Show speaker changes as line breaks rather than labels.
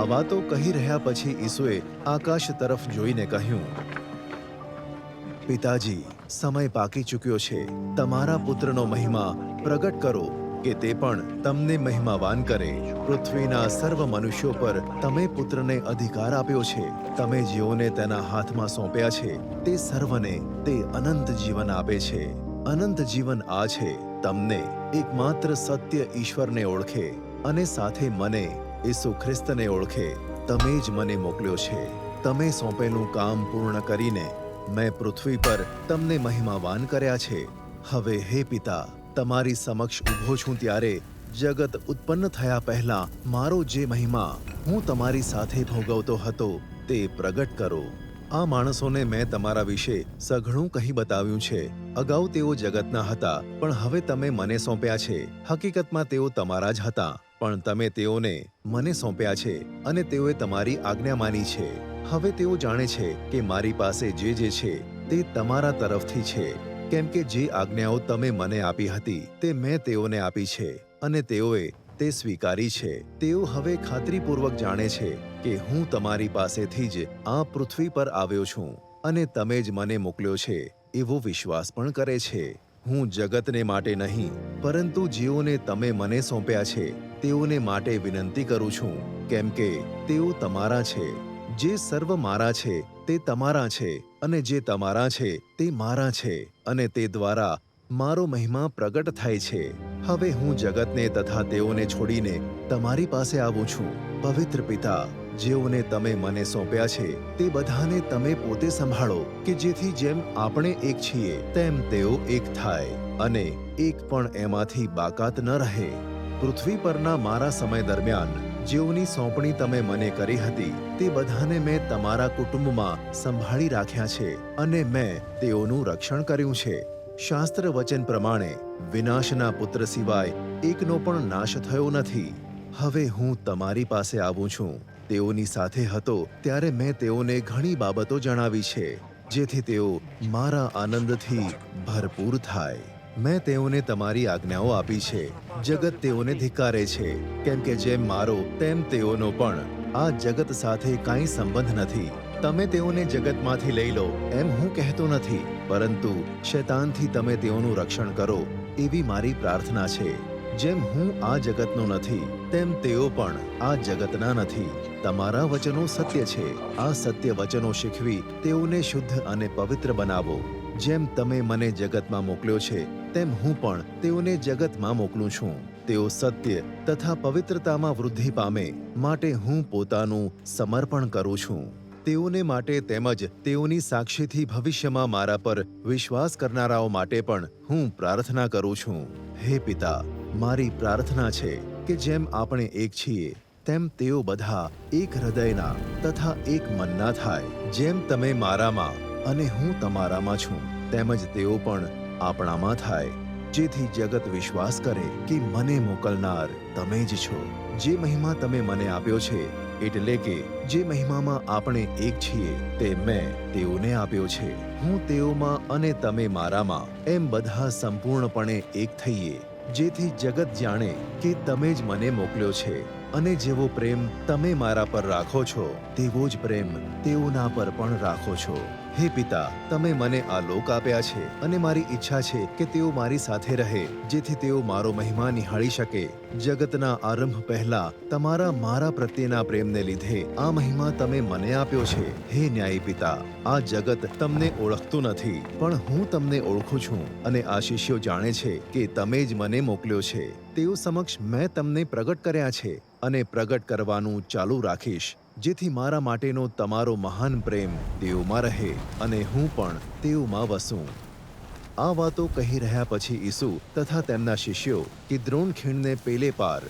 આ વાતો કહી રહ્યા પછી ઈસુએ આકાશ તરફ જોઈને કહ્યું, પિતાજી, સમય પાકી ચૂક્યો છે. તમારા પુત્રનો મહિમા પ્રગટ કરો કે તે પણ તમને મહિમાવાન કરે. પૃથ્વીના સર્વ મનુષ્યો પર તમે પુત્રને અધિકાર આપ્યો છે. તમે જેઓને તેના હાથમાં સોંપ્યા છે. તે સર્વને તે અનંત જીવન આપે છે. અનંત જીવન આ છે. તમને એકમાત્ર સત્ય ઈશ્વરને ઓળખે અને સાથે મને ઈસુ ખ્રિસ્તને ઓળખે, તમે જ મને મોકલ્યો છે. તમે સોંપેલું કામ પૂર્ણ કરીને મેં પૃથ્વી પર તમને મહિમાવાન કર્યા છે. હવે હે પિતા, તમારી સમક્ષ ઊભો છું ત્યારે જગત ઉત્પન્ન થયા પહેલા મારો જે મહિમા હું તમારી સાથે ભોગવતો હતો તે પ્રગટ કરો. આ માણસોને મેં તમારા વિશે સઘળું કહી બતાવ્યું છે. અગાઉ તેઓ જગતના હતા, પણ હવે તમે મને સોંપ્યા છે. હકીકતમાં તેઓ તમારા જ હતા. પણ તમે તેઓને મને સોંપ્યા છે અને તેઓએ તમારી આજ્ઞા માની છે. હવે તેઓ જાણે છે કે મારી પાસે જે જે છે તે તમારા તરફથી છે. કેમ કે જે આજ્ઞાઓ તમે મને આપી હતી તે મેં તેઓને આપી છે અને તેઓએ તે સ્વીકારી છે. તેઓ હવે ખાતરીપૂર્વક જાણે છે કે હું તમારી પાસેથી જ આ પૃથ્વી પર આવ્યો છું અને તમે જ મને મોકલ્યો છે એવો વિશ્વાસ પણ કરે છે. હું જગતને માટે નહીં, પરંતુ જેઓને તમે મને સોંપ્યા છે તેઓને માટે વિનંતી કરું છું, કેમ કે તેઓ તમારા છે, જે સર્વ મારા છે, તે તમારા છે, અને જે તમારા છે, તે મારા છે, અને તે દ્વારા મારો મહિમા પ્રગટ થાય છે. હવે હું જગતને તથા તેઓને છોડીને તમારી પાસે આવું છું. પવિત્ર પિતા, જેઓને તમે મને સોંપ્યા છે, તે બધાને તમે પોતે સંભાળો, કે જેથી જેમ આપણે એક છીએ, તેમ તેઓ એક થાય, અને એક પણ એમાંથી બાકાત ન રહે. પૃથ્વી પરના મારા સમય દરમિયાન જેઓની સોંપણી તમે મને કરી હતી, તે બધાને મેં તમારા કુટુંબમાં સંભાળી રાખ્યા છે અને મેં તેઓનું રક્ષણ કર્યું છે. શાસ્ત્ર વચન પ્રમાણે, વિનાશના પુત્ર સિવાય એકનો પણ નાશ થયો નથી. હવે હું તમારી પાસે આવું છું. તેઓની સાથે હતો ત્યારે મેં તેઓને ઘણી બાબતો જણાવી છે, જેથી તેઓ મારા આનંદથી ભરપૂર થાય. મેં તેઓને તમારી આજ્ઞાઓ આપી છે. જગત તેઓને ધિક્કારે છે. કેમ કે જેમ મારો, તેમ તેઓનો પણ. આ જગત સાથે કાંઈ સંબંધ નથી. તમે તેઓને જગતમાંથી લઈ લો, એમ હું કહેતો નથી. પરંતુ, શૈતાનથી તમે તેઓનું રક્ષણ કરો, એવી મારી પ્રાર્થના છે. જેમ હું આ જગતનો નથી, તેમ તેઓ પણ આ જગતના નથી. તમારા વચનો સત્ય છે. આ સત્ય વચનો શીખવી, તેઓને શુદ્ધ અને પવિત્ર બનાવો. જેમ તમે મને જગતમાં મોકલ્યો છે તેમ હું પણ તેઓને જગતમાં મોકલું છું. તેઓ સત્ય તથા પવિત્રતામાં વૃદ્ધિ પામે માટે હું પોતાનું સમર્પણ કરું છું. તેઓને માટે તેમજ તેઓની સાક્ષીથી ભવિષ્યમાં મારા પર વિશ્વાસ કરનારાઓ માટે પણ હું પ્રાર્થના કરું છું. હે પિતા, મારી પ્રાર્થના છે કે જેમ આપણે એક છીએ, તેમ તેઓ બધા એક હૃદયના તથા એક મનના થાય. જેમ તમે મારામાં અને હું તમારામાં છું, તેમજ તેઓ પણ આપણામાં થાય, જેથી જગત વિશ્વાસ કરે કે મને મોકલનાર તમે જ છો. જે મહિમા તમે મને આપ્યો છે, એટલે કે જે મહિમામાં આપણે એક છીએ, તે મેં તેઓને આપ્યો છે. હું તેઓમાં અને તમે મારામાં, એમ બધા સંપૂર્ણપણે એક થઈએ, જેથી જગત જાણે કે તમે જ મને મોકલ્યો છે. અને જેવો પ્રેમ તમે મારા પર રાખો છો, તેવો જ પ્રેમ તેઓના પર પણ રાખો છો. હે પિતા, તમે મને આ લોક આપ્યા છે અને મારી ઈચ્છા છે કે તેઓ મારી સાથે રહે, જેથી તેઓ મારો મહિમા નિહાળી શકે. જગતના આરંભ પહેલા તમારા મારા પ્રત્યેના પ્રેમને લીધે આ મહિમા તમે મને આપ્યો છે. હે ન્યાયી પિતા, આ જગત તમને ઓળખતું નથી, પણ હું તમને ઓળખું છું અને આ શિષ્યો જાણે છે કે તમે જ મને મોકલ્યો છે. તેઓ સમક્ષ મેં તમને પ્રગટ કર્યા છે અને પ્રગટ કરવાનું ચાલુ રાખીશ, જેથી મારા માટેનો તમારો મહાન પ્રેમ તેઓમાં રહે અને હું પણ તેઓમાં વસું. આ વાતો કહી રહ્યા પછી ઈસુ તથા તેમના શિષ્યો કિદ્રોન ખીણને પેલે પાર